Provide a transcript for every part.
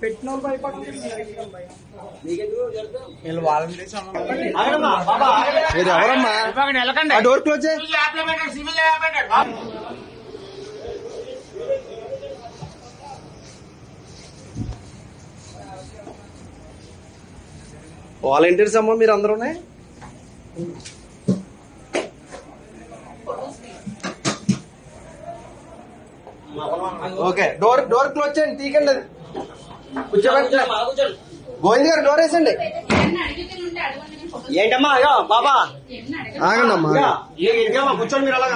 పెట్టిన వాళ్ళు భయపడుతుంది వీళ్ళు వాలంటీర్స్ మీరు ఎవరమ్మా ఆ డోర్ క్లోజ్ చేయి వాలంటీర్స్ అమ్మా మీరు అందరూనే ఓకే డోర్ డోర్ క్లోజ్ చేయండి తీకండి అది. కూర్చోబెట్టండి గోవింద్ గారు డోర్ వేసండి. ఏంటమ్మా అయ్యో బాబా. ఆగండి అమ్మా కూర్చోండి మీరు అలాగా.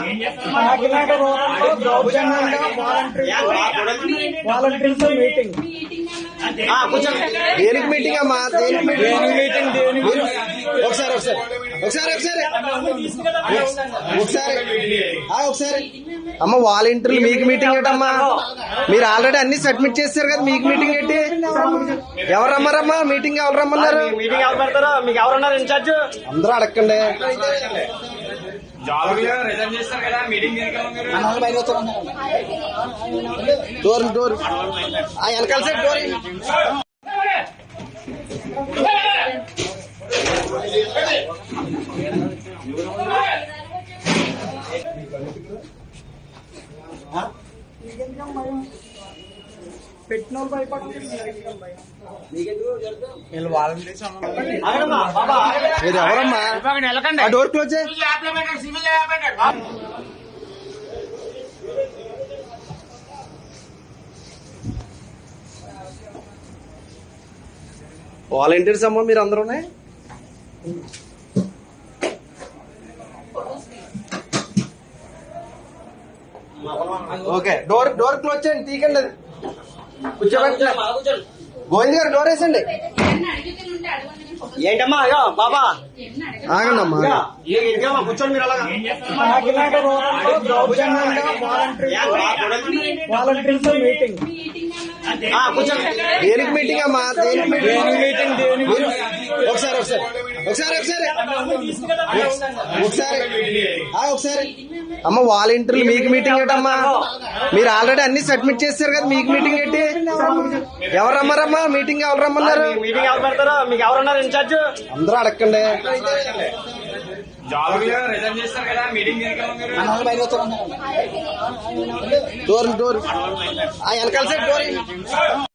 వాలంటీర్స్ మీటింగ్ ఆ, కూర్చోండి. దేనికి మీటింగ్ అమ్మా? దేనికి మీటింగ్ ఒకసారి ఒకసారి ఒకసారి. ఒకసారి. ఒకసారి. అమ్మ వాలంటీర్లు మీకు మీటింగ్ ఏంటమ్మా? మీరు ఆల్రెడీ అన్ని సబ్మిట్ చేశారు కదా మీకు మీటింగ్ ఏంటి? ఎవరు రమ్మారమ్మా? మీటింగ్ ఎవరు రమ్మన్నారు? మీటింగ్ ఎవరు పెడతారో? మీకు ఎవరున్నారు ఇన్ఛార్జ్ అందరూ అడగండి. డోర్ డోర్ ఆ వెనకాల సైడ్ డోర్ పెట్టిన వాళ్ళు భయపడుతుంది వీళ్ళు వాలంటీర్స్ ఆగమ్మా బాబా మీరు ఎవరమ్మా ఆ డోర్ క్లోజ్ చేయి వాలంటీర్స్ అమ్మా మీరు అందరూనే ఓకే డోర్ డోర్ క్లోజ్ చేయండి తీకండి అది కూర్చోబెట్టండి గోవింద్ గారు డోర్ వేసండి ఏంటమ్మా అయ్యో బాబా ఆగండి అమ్మా ఇక ఇదిగమ్మా కూర్చోండి మీరు అలాగా మీటింగ్ దేనికి మీటింగ్ అమ్మా దేనికి మీటింగ్ దేని మీటింగ్ దేని మీరు ఒకసారి ఒకసారి ఒకసారి. ఒకసారి. ఒకసారి. అమ్మ వాలంటీర్లు మీకు మీటింగ్ ఏంటమ్మా? మీరు ఆల్రెడీ అన్ని సబ్మిట్ చేశారు కదా మీకు మీటింగ్ ఏంటి? ఎవరు రమ్మారమ్మా మీటింగ్ ఎవరు రమ్మన్నారు? మీటింగ్ ఎవరు పెడతారో మీకు ఎవరున్నారు ఇన్ఛార్జ్ అందరూ అడగండి డోర్ డోర్. ఆ వెనకాల సైడ్ డోర్